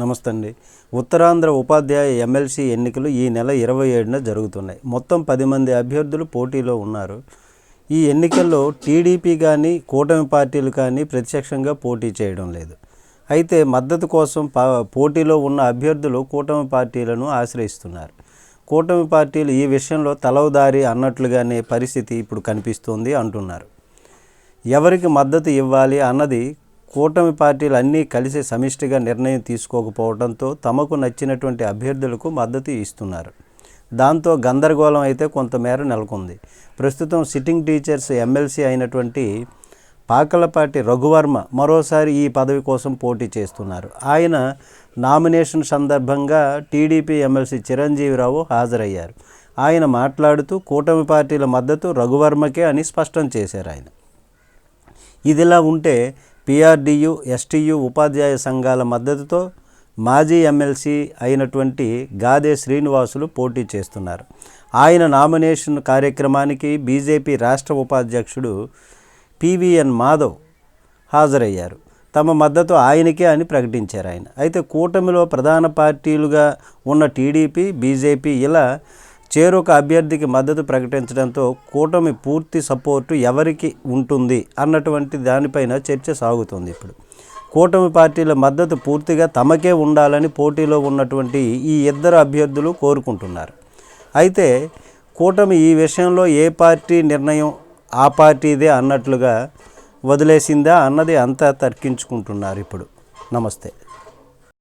నమస్తే అండి ఉత్తరాంధ్ర ఉపాధ్యాయ ఎమ్మెల్సీ ఎన్నికలు ఈ నెల ఇరవై ఏడున జరుగుతున్నాయి. మొత్తం పది మంది అభ్యర్థులు పోటీలో ఉన్నారు. ఈ ఎన్నికల్లో టీడీపీ కానీ కూటమి పార్టీలు కానీ ప్రత్యక్షంగా పోటీ చేయడం లేదు. అయితే మద్దతు కోసం పా పోటీలో ఉన్న అభ్యర్థులు కూటమి పార్టీలను ఆశ్రయిస్తున్నారు. కూటమి పార్టీలు ఈ విషయంలో తలవదారి అన్నట్లుగానే పరిస్థితి ఇప్పుడు కనిపిస్తోంది అంటున్నారు. ఎవరికి మద్దతు ఇవ్వాలి అన్నది కూటమి పార్టీలు అన్నీ కలిసి సమిష్టిగా నిర్ణయం తీసుకోకపోవడంతో తమకు నచ్చినటువంటి అభ్యర్థులకు మద్దతు ఇస్తున్నారు. దాంతో గందరగోళం అయితే కొంతమేర నెలకొంది. ప్రస్తుతం సిట్టింగ్ టీచర్స్ ఎమ్మెల్సీ అయినటువంటి పాకలపాటి రఘువర్మ మరోసారి ఈ పదవి కోసం పోటీ చేస్తున్నారు. ఆయన నామినేషన్ సందర్భంగా టీడీపీ ఎమ్మెల్సీ చిరంజీవిరావు హాజరయ్యారు. ఆయన మాట్లాడుతూ కూటమి పార్టీల మద్దతు రఘువర్మకే అని స్పష్టం చేశారు ఆయన. ఇదిలా ఉంటే పిఆర్డియు ఎస్టీయు ఉపాధ్యాయ సంఘాల మద్దతుతో మాజీ ఎమ్మెల్సీ అయినటువంటి గాదే శ్రీనివాసులు పోటీ చేస్తున్నారు. ఆయన నామినేషన్ కార్యక్రమానికి బీజేపీ రాష్ట్ర ఉపాధ్యక్షుడు పివిఎన్ మాధవ్ హాజరయ్యారు. తమ మద్దతు ఆయనకే అని ప్రకటించారు ఆయన. అయితే కూటమిలో ప్రధాన పార్టీలుగా ఉన్న టీడీపీ బీజేపీ ఇలా చేరొక అభ్యర్థికి మద్దతు ప్రకటించడంతో కూటమి పూర్తి సపోర్టు ఎవరికి ఉంటుంది అన్నటువంటి దానిపైన చర్చ సాగుతుంది ఇప్పుడు. కూటమి పార్టీల మద్దతు పూర్తిగా తమకే ఉండాలని పోటీలో ఉన్నటువంటి ఈ ఇద్దరు అభ్యర్థులు కోరుకుంటున్నారు. అయితే కూటమి ఈ విషయంలో ఏ పార్టీ నిర్ణయం ఆ పార్టీదే అన్నట్లుగా వదిలేసిందా అన్నది అంతా తర్కించుకుంటున్నారు ఇప్పుడు. నమస్తే.